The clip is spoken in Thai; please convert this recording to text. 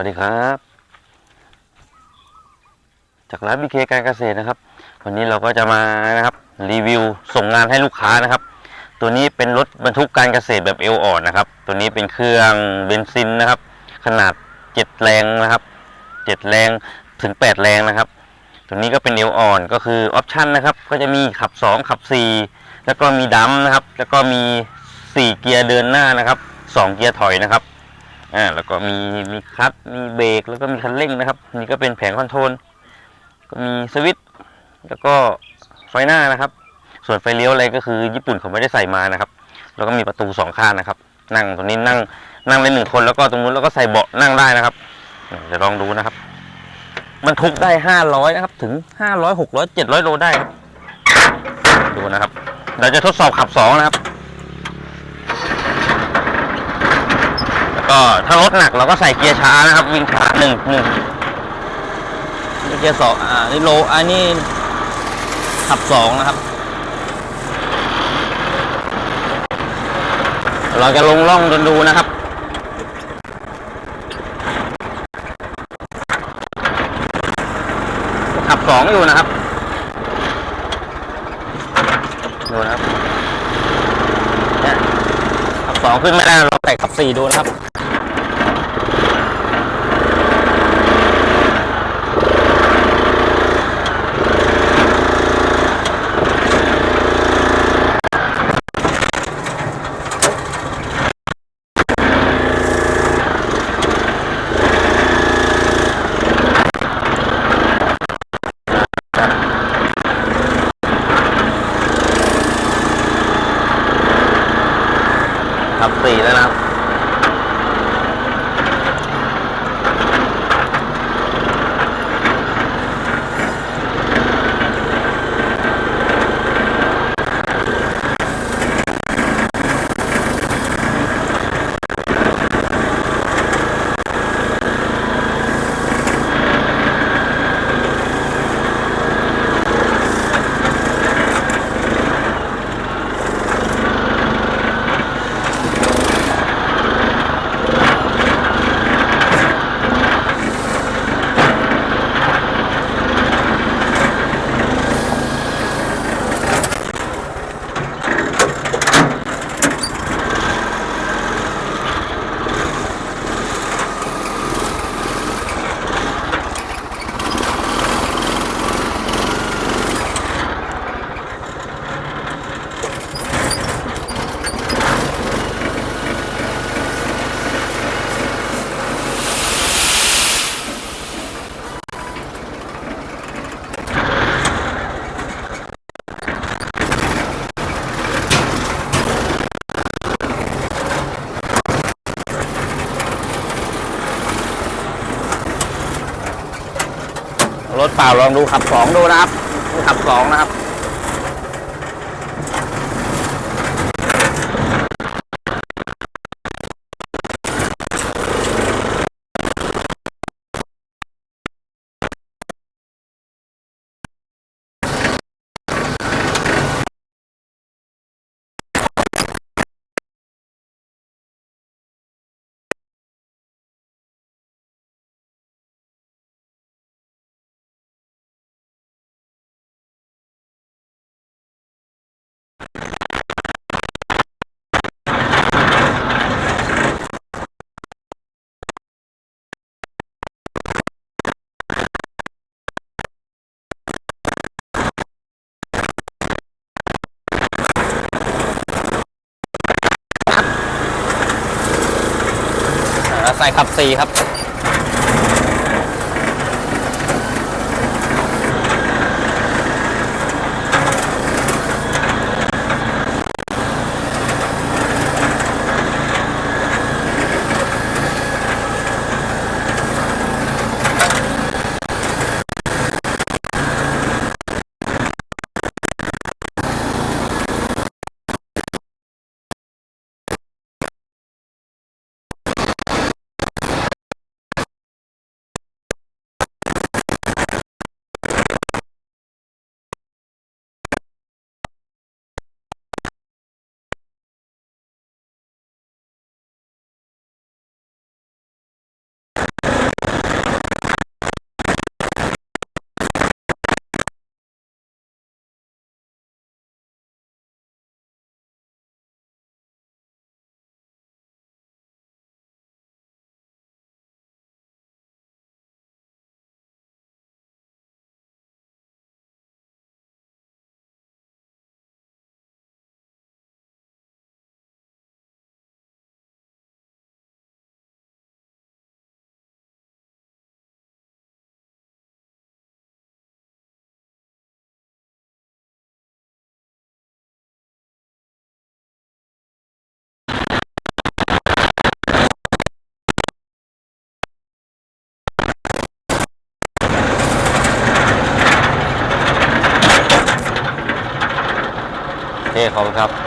สวัสดีครับ จากร้านบีเคการเกษตรนะครับ วันนี้เราก็จะมานะครับรีวิวส่งงานให้ลูกค้านะครับ ตัวนี้เป็นรถบรรทุกการเกษตรแบบเอวอ่อนนะครับ ตัวนี้เป็นเครื่องเบนซินนะครับ ขนาด7แรงนะครับ7แรงถึง8แรงนะครับ ตัวนี้ก็เป็นเอวอ่อนก็คือออปชันนะครับ ก็จะมีขับ2ขับ4แล้วก็มีดัมนะครับ แล้วก็มี4เกียร์เดินหน้านะครับ2เกียร์ถอยนะครับ อ่าแล้วก็มีมีคัตมีเบรกแล้วก็มีคันเร่งนะครับ นี่ก็เป็นแผงคอนโทรลก็มีสวิตช์แล้วก็ไฟหน้านะครับ ส่วนไฟเลี้ยวอะไรก็คือญี่ปุ่นเขาไม่ได้ใส่มานะครับ แล้วก็มีประตูสองข้างนะครับ นั่งตรงนี้นั่งนั่งได้หนึ่งคนแล้วก็ตรงนู้นแล้วก็ใส่เบาะนั่งได้นะครับเดี๋ยวลองดูนะครับบรรทุกได้ห้าร้อยนะครับ ถึงห้าร้อยหกร้อยเจ็ดร้อยโลได้ครับดูนะครับ เราจะทดสอบขับสองนะครับ แล้ว ก็ถ้ารถหนักเราก็ใส่เกียร์ช้านะครับ วิ่งช้าหนึ่งหนึ่งเกียร์สองอ่านี่โลอันนี้ขับสองนะครับ เราจะลงล่องจนดูนะครับขับสองอยู่นะครับดูนะครับขับสองขึ้นไม่ได้เราใส่ขับสี่ดูนะครับ ครับสี่แล้วนะครับ เปล่าลองดูขับสองดูนะครับขับสองนะครับ อ่า ใส่ขับสีครับ ขอบคุณครับ